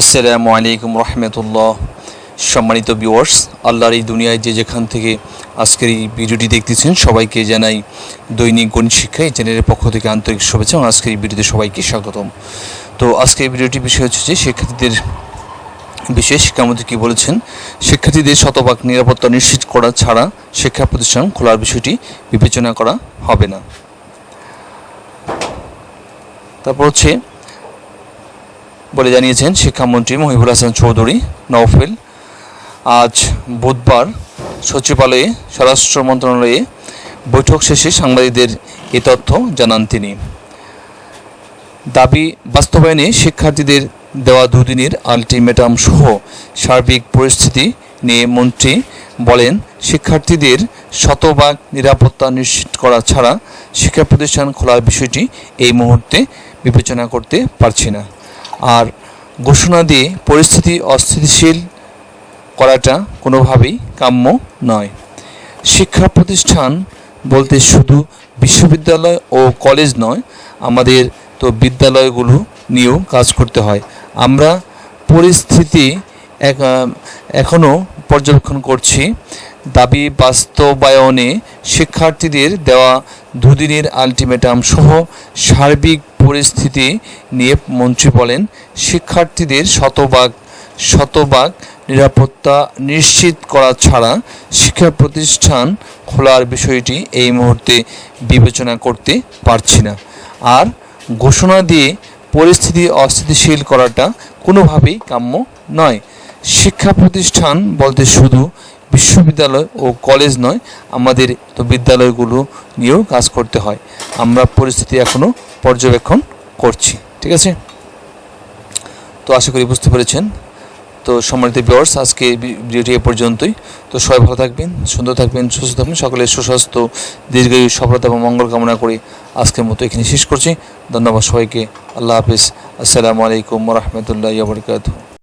আসসালামু আলাইকুম রহমতুল্লাহ। সম্মানিত ভিউয়ার্স আল্লাহর এই দুনিয়ায় যে যেখান থেকে আজকের এই ভিডিওটি দেখতেছেন, সবাইকে জানাই দৈনিক গণিত শিক্ষা এই চ্যানেলের পক্ষ থেকে আন্তরিক শুভেচ্ছা এবং আজকের এই ভিডিওতে সবাইকে স্বাগতম। তো আজকের এই ভিডিওটির বিষয় হচ্ছে যে শিক্ষার্থীদের বিশেষ শিক্ষামন্ত্রী কী বলেছেন, শিক্ষার্থীদের শতভাগ নিরাপত্তা নিশ্চিত করা ছাড়া শিক্ষা প্রতিষ্ঠান খোলার বিষয়টি বিবেচনা করা হবে না। তারপর হচ্ছে বলে জানিয়েছেন শিক্ষামন্ত্রী মহিবুল হাসান চৌধুরী, নওফেল। আজ বুধবার সচিবালয়ে স্বরাষ্ট্র মন্ত্রণালয়ে বৈঠক শেষে সাংবাদিকদের এ তথ্য জানান তিনি। দাবি বাস্তবায়নে শিক্ষার্থীদের দেওয়া দুদিনের আলটিমেটাম সহ সার্বিক পরিস্থিতি নিয়ে মন্ত্রী বলেন, শিক্ষার্থীদের শতভাগ নিরাপত্তা নিশ্চিত করা ছাড়া শিক্ষা প্রতিষ্ঠান খোলার বিষয়টি এই মুহূর্তে বিবেচনা করতে পারছি না। আর ঘোষণা দিয়ে পরিস্থিতি অস্থিতিশীল করাটা কোনোভাবেই কাম্য নয়। শিক্ষা প্রতিষ্ঠান বলতে শুধু বিশ্ববিদ্যালয় ও কলেজ নয়, আমাদের তো বিদ্যালয়গুলো নিয়েও কাজ করতে হয়। আমরা পরিস্থিতি এখনও পর্যবেক্ষণ করছি। দাবি বাস্তবায়নে শিক্ষার্থীদের দেওয়া দুদিনের আলটিমেটাম সহ সার্বিক পরিস্থিতি নিয়ে মন্ত্রী বলেন, শিক্ষার্থীদের শতভাগ শতভাগ নিরাপত্তা নিশ্চিত করা ছাড়া শিক্ষা প্রতিষ্ঠান খোলার বিষয়টি এই মুহূর্তে বিবেচনা করতে পারছি না। আর ঘোষণা দিয়ে পরিস্থিতি অস্থিতিশীল করাটা কোনোভাবেই কাম্য নয়। শিক্ষা প্রতিষ্ঠান বলতে শুধু বিশ্ববিদ্যালয় ও কলেজ নয়, আমাদের তো বিদ্যালয়গুলো নিয়েও কাজ করতে হয়। আমরা পরিস্থিতি এখনও পর্যবেক্ষণ করছি, ঠিক আছে? তো আশা করি বুঝতে পেরেছেন। তো সম্মানিত ভিউয়ার্স আজকে ভিডিওটি এ পর্যন্তই। তো সবাই ভালো থাকবেন, সুন্দর থাকবেন, সুস্থ থাকবেন। সকলের সুস্বাস্থ্য, দীর্ঘায়ু, সফলতা এবং মঙ্গল কামনা করে আজকের মতো এখানে শেষ করছি। ধন্যবাদ সবাইকে। আল্লাহ হাফিজ। আসসালামু আলাইকুম রহমতুল্লাহ